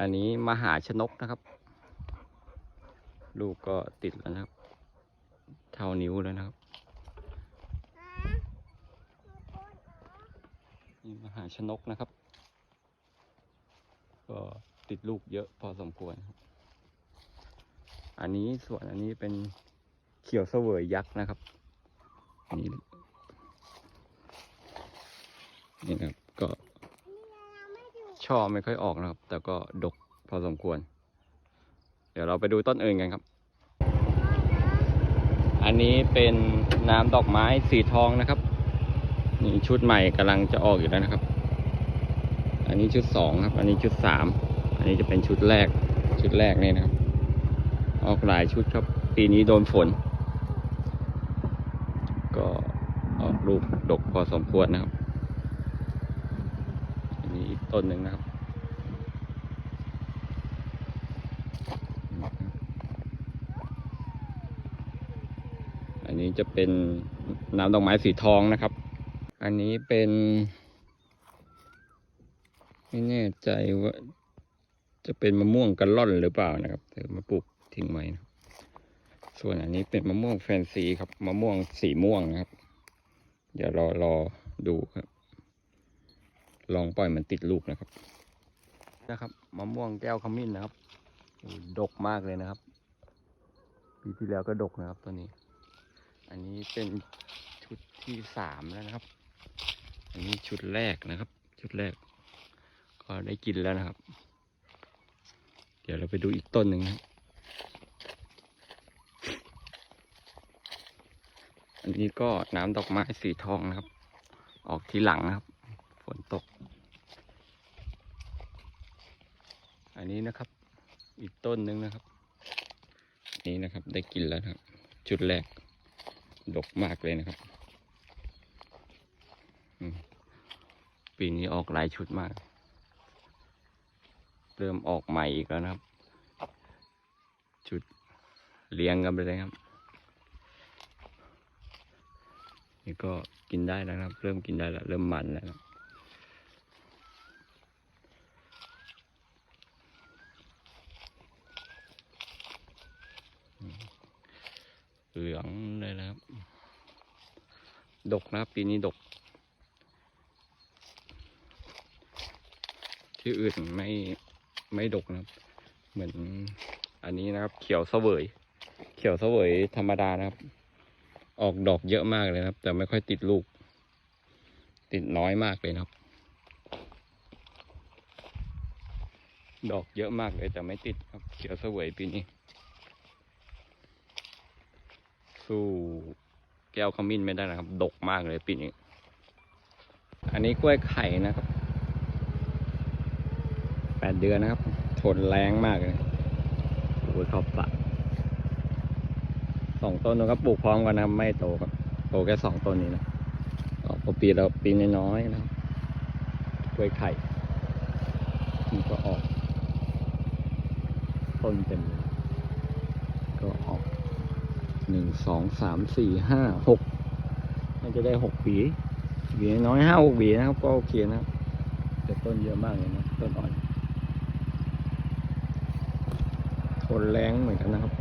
อันนี้มหาชนกนะครับ ลูกก็ติดแล้วนะครับ เท่านิ้วแล้วนะครับนี่มหาชนกนะครับ ก็ติดลูกเยอะพอสมควรครับ อันนี้ส่วนอันนี้เป็นเขียวเสวยยักษ์นะครับนี่นี่นะครับก็ ช่อไม่ค่อยออกนะครับ แต่ก็ดกพอสมควร เดี๋ยวเราไปดูต้นอื่นกันครับ อันนี้เป็นน้ำดอกไม้สีทองนะครับนี่ชุดใหม่กำลังจะออกอยู่แล้วนะครับ อันนี้ชุดสองครับ อันนี้ชุดสามอันนี้จะเป็นชุดแรก ชุดแรกนี่นะครับ ออกหลายชุดครับ ปีนี้โดนฝน ก็ออกลูกดกพอสมควรนะครับ ต้นหนึ่งนะครับ อันนี้จะเป็นน้ำดอกไม้สีทองนะครับ อันนี้เป็น ไม่แน่ใจว่า จะเป็นมะม่วงกันล่อนหรือเปล่านะครับเดี๋ยวมาปลูกทิ้งไว้นะส่วนอันนี้เป็นมะม่วงแฟนซีครับ มะม่วงสีม่วงนะครับ เดี๋ยวรอรอดูครับ ลองปล่อยมันติดลูกนะครับนะครับมะม่วงแก้วขมิ้นนะครับดกมากเลยนะครับ ปีที่แล้วก็ดกนะครับตัวนี้ อันนี้เป็นชุดที่สามแล้วนะครับ อันนี้ชุดแรกนะครับ ชุดแรก ก็ได้กินแล้วนะครับ เดี๋ยวเราไปดูอีกต้นหนึ่งนะครับอันนี้ก็น้ำดอกไม้สีทองนะครับ ออกทีหลังนะครับ ฝนตก อันนี้นะครับ อีกต้นหนึ่งนะครับ นี่นะครับได้กินแล้วครับ ชุดแรก ดกมากเลยนะครับปีนี้ออกหลายชุดมาก เริ่มออกใหม่อีกแล้วนะครับ ชุดเลี้ยงกันไปเลยครับนี่ก็กินได้แล้วนะครับ เริ่มกินได้แล้ว เริ่มมันแล้วนะครับอืม เหลืองเลยนะครับ ดกนะครับปีนี้ดก ที่อื่นไม่ไม่ดกนะเหมือนอันนี้นะครับ เขียวเสวย เขียวเสวยธรรมดานะครับ ออกดอกเยอะมากเลยนะครับ แต่ไม่ค่อยติดลูก ติดน้อยมากเลยนะครับ ดอกเยอะมากเลยแต่ไม่ติดครับ เขียวเสวยปีนี้ สู้แก้วขมิ้นไม่ได้นะครับ ดกมากเลยปีนี้ อันนี้กล้วยไข่นะครับแปดเดือนนะครับ ทนแรงมากเลยโอ้ยขอบสระสองต้นนะครับปลูกพร้อมกันนะครับ ไม่โตครับ โตแค่สองต้นนี้นะออกปีละปีน้อยๆนะครับกล้วยไข่มันก็ออก ต้นเต็มเลย หนึ่งสองสามสี่ห้าหกน่าจะได้หกปีหวีน้อยห้าหกหวีนะครับก็โอเคนะครับแต่ต้นเยอะมากเลยนะต้นอ่อนทนแรงเหมือนกันนะครับ